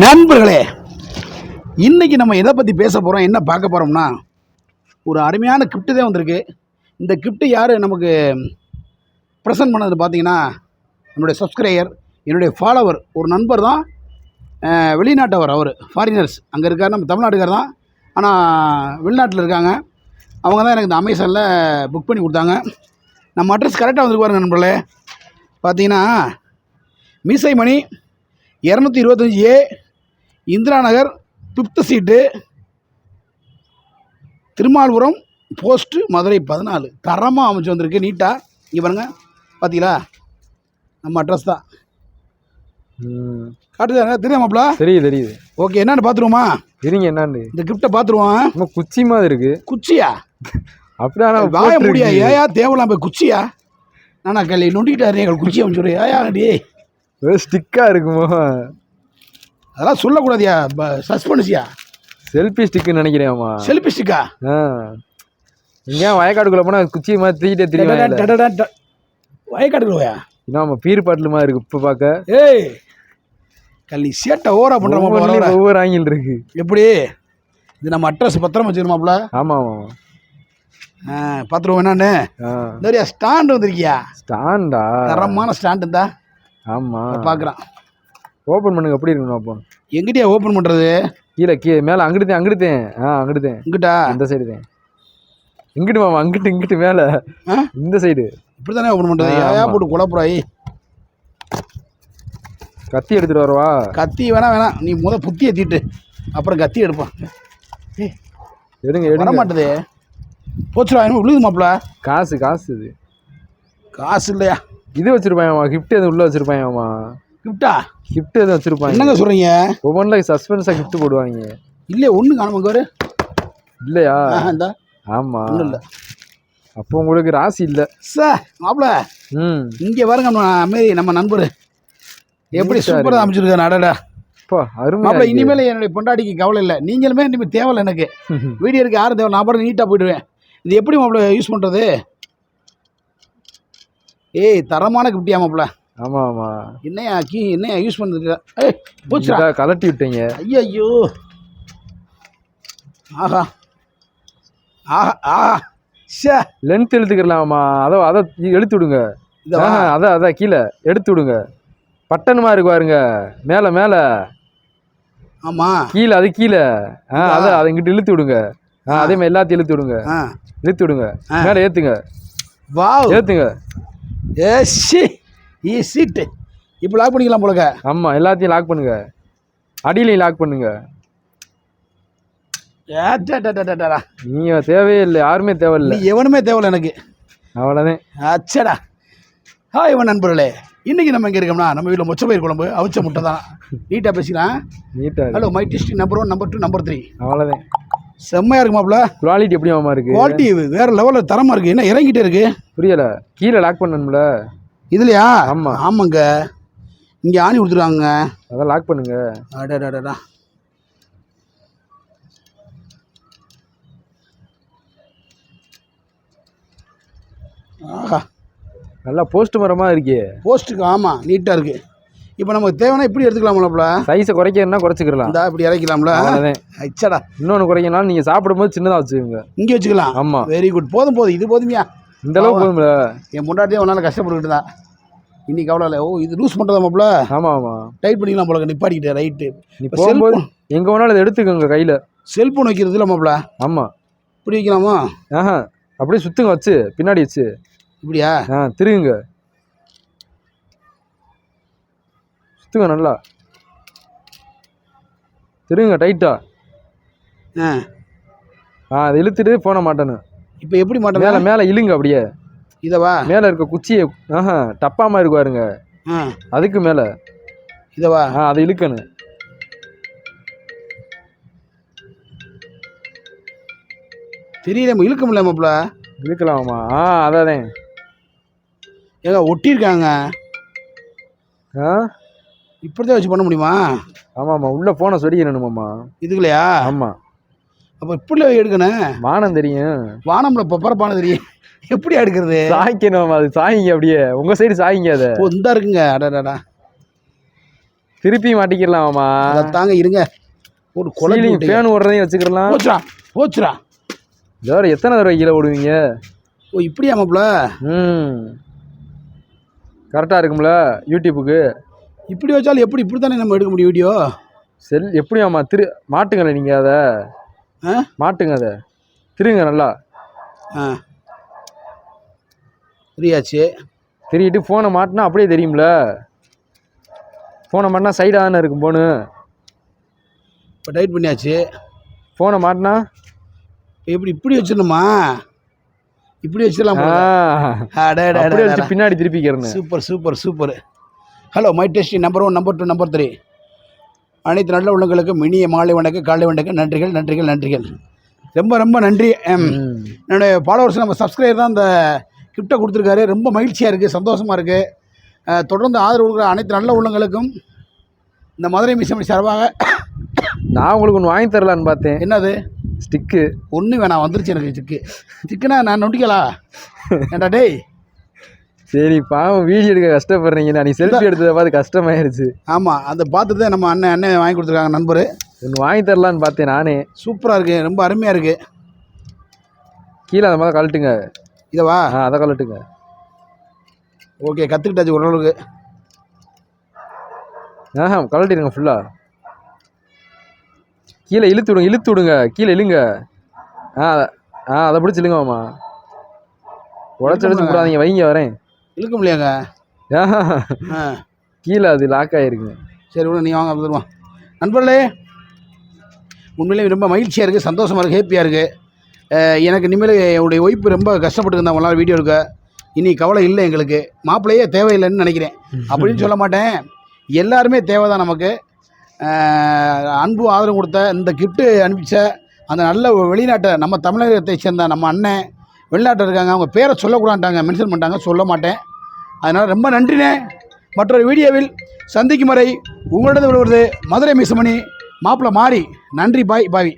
நண்பர்களே இன்னைக்கு நம்ம எதை பற்றி பேச போகிறோம் என்ன பார்க்க போகிறோம்னா ஒரு அருமையான கிஃப்ட்டு தான் வந்திருக்கு. இந்த கிஃப்ட்டு யார் நமக்கு ப்ரெசன்ட் பண்ணது பார்த்தீங்கன்னா என்னுடைய சப்ஸ்கிரைபர் என்னுடைய ஃபாலோவர் ஒரு நண்பர் தான் வெளிநாட்டவர் அவர் ஃபாரினர்ஸ் அங்கே இருக்கார் நம்ம தமிழ்நாட்டுக்கார் தான். ஆனால் வெளிநாட்டில் இருக்காங்க. அவங்க தான் எனக்கு இந்த அமேசானில் புக் பண்ணி கொடுத்தாங்க. நம்ம அட்ரஸ் கரெக்டாக வந்துருக்கு பாருங்க நண்பர்களே. பார்த்தீங்கன்னா மீசை மணி இரநூத்தி இருபத்தஞ்சி A Indira Nagar fifth street Thirumalpuram post Madurai பதினாலு. தரமாக அமைச்சு வந்திருக்கு. நீட்டாக இங்கே பாருங்க. பார்த்தீங்களா நம்ம அட்ரஸ் தான். காட்டுதாங்க தெரியாமாப்ல தெரியுது தெரியுது ஓகே என்னன்னு பார்த்துருவோமா இருங்க என்னண்டு இந்த கிஃப்ட்டை பார்த்துருவோம் குச்சி மாதிரி இருக்கு. குச்சியா? அப்படியே வாய முடியா. ஏயா தேவலாம் போய் குச்சியா? நானா கல்வி நொண்டிக்கிட்டாரு எங்கள் குச்சியை அமைச்சு ஏயா டே ஏதோ ஸ்டிக்கா இருக்குமோ? அதெல்லாம் சொல்லக்கூடாதியா? சஸ்பென்ஸியா செல்ஃபி ஸ்டிக்குன்னு நினைக்கிறேன்மா செல்பிஸ்டிக்கா ஆ. எங்கேயா வயக்காடுக்குள்ள போனா குச்சி மாதிரி தூக்கிட்டே தெரியும் வயக்காட்டுக்குள்ளயா நம்ம பீர் பாட்டில் மாதிரி இருக்கு இப்ப பார்க்க ஏய் கள்ளி சேட்டை ஓவரா பண்ணுறோமா ஒவ்வொரு ஆங்கிள் இருக்கு. எப்படி? இது நம்ம அட்ரஸ் பத்திரமா வச்சுருமாப்ல ஆமா ஆமா பார்த்துருவோம் என்னன்னு? நிறையா ஸ்டாண்டு வந்திருக்கியா? ஸ்டாண்டா தரமான ஸ்டாண்டு தான் ஆமா. பார்க்குறான். ஓபன் பண்ணுங்க எப்படி இருக்கணும் அப்போ எங்கிட்டயா ஓப்பன் பண்ணுறது கீழே கீழே மேல அங்கிட்டுதேன் அங்கிட்டுதேன். ஆ அங்கிட்டுதேன். இங்கிட்டா? இந்த சைடு தான் இங்கிட்டு மாமா அங்கிட்டு இங்கிட்டு மேல. இந்த சைடு இப்படி தானே ஓப்பன் பண்ணுறது ஆமா. போட்டு குழப்புறாய். கத்தி எடுத்துட்டு வரவா? கத்தி வேணா வேணாம் நீ முத புத்தியை தீட்டு. அப்புறம் கத்தி எடுப்பான். எடுங்க வர எடுங்க. மாட்டுது போச்சுடா விழுது மாப்பிள. காசு காசு இது. காசு இல்லையா? இது வச்சிருப்பாயம்மா? கிஃப்ட் எதுவும் உள்ள வச்சிருப்பாயம்மா? கிஃப்டா கிஃப்ட் எதுவும் வச்சிருப்பாங்க. என்னங்க சொல்கிறீங்க ஒவ்வொன்றில் சஸ்பென்ஸாக கிஃப்ட் போடுவாங்க. இல்லையே ஒன்று காணுமாங்க ஒரு இல்லையா? இந்த. ஆமா. ஒன்றும் இல்லை. அப்போ உங்களுக்கு ராசி இல்லை. சார் மாப்பிள ம். இங்கே பாருங்க நம்ம மாரி நம்ம நண்பர். எப்படி சூப்பராக அமைச்சிருக்காரு அடடா. அப்பா அருமை மாப்பிள இனிமேல் என்னுடைய பொண்டாட்டிக்கு கவலை இல்லை. நீங்களுமே இனிமேல் தேவையில்ல எனக்கு. வீடியோ எடுக்க யாரும் தேவை நான் பாருங்க நீட்டாக போயிடுவேன். இது எப்படி மாப்பிள யூஸ் பண்ணுறது ஏய் தரமான கிஃப்டியா மாப்பிள ஆமா ஆமா. என்னையா கீ என்னையா யூஸ் பண்ணுறது ஏய் போச்சுடா. கலட்டி விட்டீங்க. ஐயோ ஆஹா. ஆஹா ஆஹா. ஷே லென்த் எழுத்துக்கலாமா அதை அதை எடுத்து விடுங்க. வா. அதான் அதான் கீழே எடுத்து விடுங்க. பட்டனுமா இருக்கு பாருங்க. மேலே மேலே. ஆமாம் கீழே அது கீழே. ஆ இதா? அதை இங்கிட்டு இழுத்து விடுங்க. ஆ அதே மாதிரி எல்லாத்தையும் இழுத்து விடுங்க. இழுத்து விடுங்க. மேலே ஏற்றுங்க வாவ். ஏற்றுங்க ஏ ஷி ஈ சீட்டு இப்போ லாக் பண்ணிக்கலாம் போலக்க ஆமாம் எல்லாத்தையும் லாக் பண்ணுங்க. அடியிலையும் லாக் பண்ணுங்க. ஏடா நீங்கள் தேவையே இல்லை யாருமே தேவையில்லை. எவனுமே தேவையில்ல எனக்கு. அவ்வளோதான் அச்சடா. ஹாய் இவன் நண்பர்களே. இன்னைக்கு நம்ம எங்கே இருக்கோம்னா நம்ம வீட்டில் மொச்சப்பயிர் குழம்பு அவிச்ச முட்டை தான். நீட்டாக பேசிக்கலாம். நீட்டாக hello my district number one number two number three அவ்வளோதான் செம்மையாக இருக்கு மாப்பிள. குவாலிட்டி எப்படி மாமா இருக்கு? குவாலிட்டி வேற லெவலில் தரமாக இருக்குது என்ன இறங்கிட்டே இருக்கு? புரியல. கீழே லாக் பண்ணணும்ல. இதுலையா? ஆமா. ஆமாங்க. இங்கே ஆணி கொடுத்துருக்காங்க. அதான் லாக் பண்ணுங்க. அடடடடா. ஆஹா. நல்லா போஸ்ட் மரமாக இருக்கே. போஸ்ட்டுக்கு ஆமாம் நீட்டாக இருக்குது இப்போ நமக்கு தேவைன்னா இப்படி எடுத்துக்கலாம்லப்பல சைஸை குறைக்கிறதுனா குறைச்சிக்கலாம் இந்த இப்படி இறக்கலாம்ல அச்சடா. இன்னொன்று குறைக்கனாலும் நீங்கள் சாப்பிடும்போது சின்னதாக வச்சுக்கோங்க. இங்கே வச்சுக்கலாம். ஆமாம் வெரி குட் போதும் போதும். இது போதுமியா இந்த அளவுக்கு போதும்ல. என் ஒரு நாள் கஷ்டப்பட்டுக்கிட்டு தான் இன்னைக்கு கவலை இல்லை. ஓ இது லூஸ் பண்ணுறதா மாப்பிள ஆமாம் ஆமாம் டைட் பண்ணிக்கலாம் போல நிப்பாட்டிக்கிட்டே ரைட்டு போகும்போது எங்கே வேணாலும் இதை எடுத்துக்கோங்க கையில். செல்ஃபோன் வைக்கிறது இல்லை மாப்பிள ஆமாம் இப்படி வைக்கலாமா? ஆஹா. அப்படியே சுற்றுங்க வச்சு. பின்னாடி வச்சு. இப்படியா? ஆ திருகுங்க. சுற்றுங்க நல்லா. திருகுங்க டைட்டா ஆ. ஆ. அதை இழுத்துட்டு போன மாட்டேன்னு. இப்போ எப்படி மாட்டேன் மேலே மேலே இழுங்க அப்படியே. இதவா மேலே இருக்க குச்சியை ஆஹா பாருங்க. ஆ. அதுக்கு மேலே. இதவா ஆ அதை இழுக்கணும். தெரியல நம்ம இழுக்க முடியல மாப்பிள இழுக்கலாமா ஆ அதான். ஏங்க ஒட்டியிருக்காங்க. ஆ? இப்படிதான் வச்சு பண்ண முடியுமா? ஆமாம் ஆமாம் உள்ளே ஃபோனை சொடிக்கணுமாம்மா இதுக்குலையா ஆமாம் அப்போ இப்படி எடுக்கணும் வானம் தெரியும். வானம்ல பப்பரப்பான தெரியும். எப்படி எடுக்கிறது? சாய்க்கணும் அது சாயிங்க அப்படியே. உங்கள் சைடு சாயிங்க அதை. ஓ இந்த இருக்குங்க. அடடா திருப்பி மாட்டிக்கிறலாமாமா அதை தாங்க இருங்க. ஒரு குழந்தை ஃபேன் ஓடுறதையும் வச்சுக்கலாம் போச்சுடா போச்சுடா. வேற எத்தனை தடவை கீழே ஓடுவீங்க? ஓ இப்படியா மாப்பிள? ம். கரெக்டாக இருக்கும்ல யூடியூப்புக்கு. இப்படி வச்சாலும் எப்படி இப்படி தானே நம்ம எடுக்க முடியும் வீடியோ? செல் எப்படியாம்மா திரு மாட்டுங்களே நீங்கள் அதை. ஆ? மாட்டுங்க அதை. திருங்க நல்லா. ஆ. ஃப்ரீயாச்சு திருகிட்டு ஃபோனை மாட்டினா அப்படியே தெரியும்ல. ஃபோனை மாட்டினா சைடாக தானே இருக்கும் ஃபோனு இப்போ டைட் பண்ணியாச்சு. ஃபோனை மாட்டினா? எப்படி இப்படி வச்சிடணுமா? இப்படி வச்சிடலாம் அப்படியே வச்சு பின்னாடி திருப்பிக்கிறேன்னு. Super super super. Hello my district number one number two number three அனைத்து நல்ல உள்ளங்களுக்கும் இனிய மாலை வணக்கம் காலை வணக்கம் நன்றிகள் நன்றிகள் நன்றிகள். ரொம்ப ரொம்ப நன்றி. என்னுடைய ஃபாலோவர்ஸ் நம்ம சப்ஸ்கிரைபர் தான் இந்த கிஃப்ட்டை கொடுத்துருக்காரு. ரொம்ப மகிழ்ச்சியாக இருக்குது சந்தோஷமாக இருக்குது தொடர்ந்து ஆதரவு கொடுக்குற அனைத்து நல்ல உள்ளங்களுக்கும் இந்த மதுரை மிஷன் சார்பாக நான் உங்களுக்கு ஒன்று வாங்கி தரலான்னு பார்த்தேன். என்னது? ஸ்டிக்கு ஒன்று வேணாம் வந்துருச்சு எனக்கு சிக்கு சிக்குனா நான் நொட்டிக்கலா ஏண்டா டேய்? சரி பாவம் வீடியோ எடுக்க கஷ்டப்படுறீங்க நான் நீ செல்ஃபி எடுத்ததை பார்த்து கஷ்டமாயிருச்சு. ஆமாம் அதை பார்த்துட்டு தான் நம்ம அண்ணன் அண்ணன் வாங்கி கொடுத்துருக்காங்க நண்பர். ஒன்று வாங்கி தரலான்னு பார்த்தேன் நானே. சூப்பராக இருக்குது ரொம்ப அருமையாக இருக்குது கீழே அந்த மாதிரி கழட்டுங்க. இதவா ஆ அதை கழட்டுங்க. ஓகே கற்றுக்கிட்டாச்சு ஓரளவுக்கு. ஆஹா கழட்டிடுங்க ஃபுல்லாக கீழே இழுத்து விடுங்க இழுத்து விடுங்க. கீழே இழுங்க. ஆ அத- ஆ அதை பிடிச்சி இழுங்கம்மா உடச்சி உடச்சி விடாதீங்க வைங்க வரேன். இழுக்க முடியாங்க கீழே அது லாக் ஆகிருக்குங்க சரி விட நீ வாங்க வந்துடுவான் நண்பர்களே உண்மையிலேயே ரொம்ப மகிழ்ச்சியாக இருக்குது சந்தோஷமாக இருக்குது ஹேப்பியாக இருக்குது எனக்கு இனிமேல் என்னுடைய ஒய்ஃபு ரொம்ப கஷ்டப்பட்டு இருந்தா வீடியோ எடுக்க. இனி கவலை இல்லை எங்களுக்கு. மாப்பிள்ளையே தேவையில்லைன்னு நினைக்கிறேன். அப்படின்னு சொல்ல மாட்டேன். எல்லாருமே தேவை தான் நமக்கு அன்பு ஆதரவு கொடுத்த இந்த கிஃப்ட்டு அனுப்பிச்ச அந்த நல்ல வெளிநாட்டை நம்ம தமிழகத்தை சேர்ந்த நம்ம அண்ணன் வெளிநாட்டில் இருக்காங்க அவங்க பேரை சொல்லக்கூடாண்டாங்க மென்ஷன் பண்ணிட்டாங்க சொல்ல மாட்டேன். அதனால் ரொம்ப நன்றினே மற்றொரு வீடியோவில் சந்திக்கும் வரை உங்களிடம் வருவது மதுரை மிசுமணி. மாப்பிள்ளை மாறி. நன்றி பாய் பாவி.